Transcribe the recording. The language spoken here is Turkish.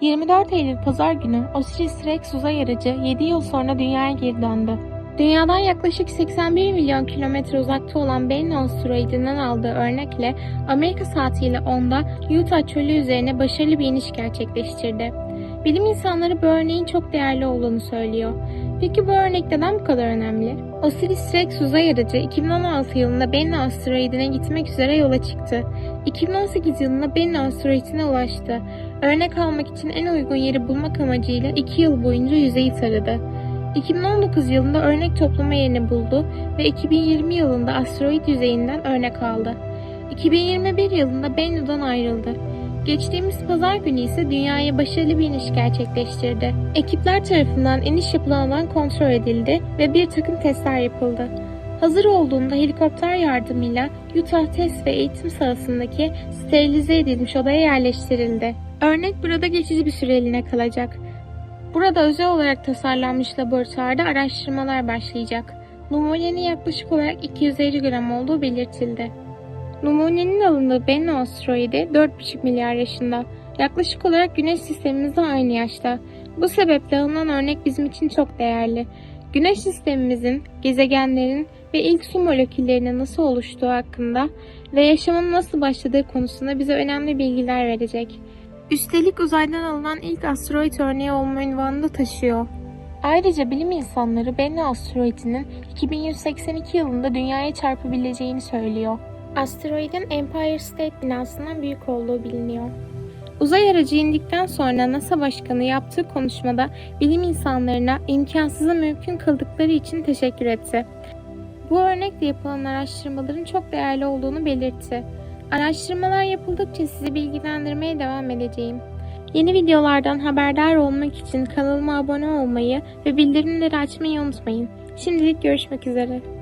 24 Eylül Pazar günü Osiris-Rex uzay aracı 7 yıl sonra dünyaya geri döndü. Dünyadan yaklaşık 81 milyon kilometre uzakta olan Bennu asteroidinden aldığı örnekle Amerika saatiyle 10'da Utah çölü üzerine başarılı bir iniş gerçekleştirdi. Bilim insanları bu örneğin çok değerli olduğunu söylüyor. Peki bu örnek neden bu kadar önemli? Osiris-Rex uzay aracı 2016 yılında Bennu asteroidine gitmek üzere yola çıktı. 2018 yılında Bennu asteroidine ulaştı. Örnek almak için en uygun yeri bulmak amacıyla 2 yıl boyunca yüzeyi taradı. 2019 yılında örnek toplama yerini buldu ve 2020 yılında asteroid yüzeyinden örnek aldı. 2021 yılında Bennu'dan ayrıldı. Geçtiğimiz pazar günü ise dünyaya başarılı bir iniş gerçekleştirdi. Ekipler tarafından iniş yapılan alan kontrol edildi ve bir takım testler yapıldı. Hazır olduğunda helikopter yardımıyla Utah test ve eğitim sahasındaki sterilize edilmiş odaya yerleştirildi. Örnek burada geçici bir süreliğine kalacak. Burada özel olarak tasarlanmış laboratuvarda araştırmalar başlayacak. Numunenin yaklaşık olarak 250 gram olduğu belirtildi. Numunenin alındığı Bennu asteroidi 4,5 milyar yaşında. Yaklaşık olarak Güneş sistemimizde aynı yaşta. Bu sebeple alınan örnek bizim için çok değerli. Güneş sistemimizin, gezegenlerin ve ilk su moleküllerinin nasıl oluştuğu hakkında ve yaşamın nasıl başladığı konusunda bize önemli bilgiler verecek. Üstelik uzaydan alınan ilk asteroid örneği olma ünvanını da taşıyor. Ayrıca bilim insanları Bennu asteroidinin 2182 yılında dünyaya çarpabileceğini söylüyor. Asteroidin Empire State binasından büyük olduğu biliniyor. Uzay aracı indikten sonra NASA Başkanı yaptığı konuşmada bilim insanlarına imkansızı mümkün kıldıkları için teşekkür etti. Bu örnekle yapılan araştırmaların çok değerli olduğunu belirtti. Araştırmalar yapıldıkça sizi bilgilendirmeye devam edeceğim. Yeni videolardan haberdar olmak için kanalıma abone olmayı ve bildirimleri açmayı unutmayın. Şimdilik görüşmek üzere.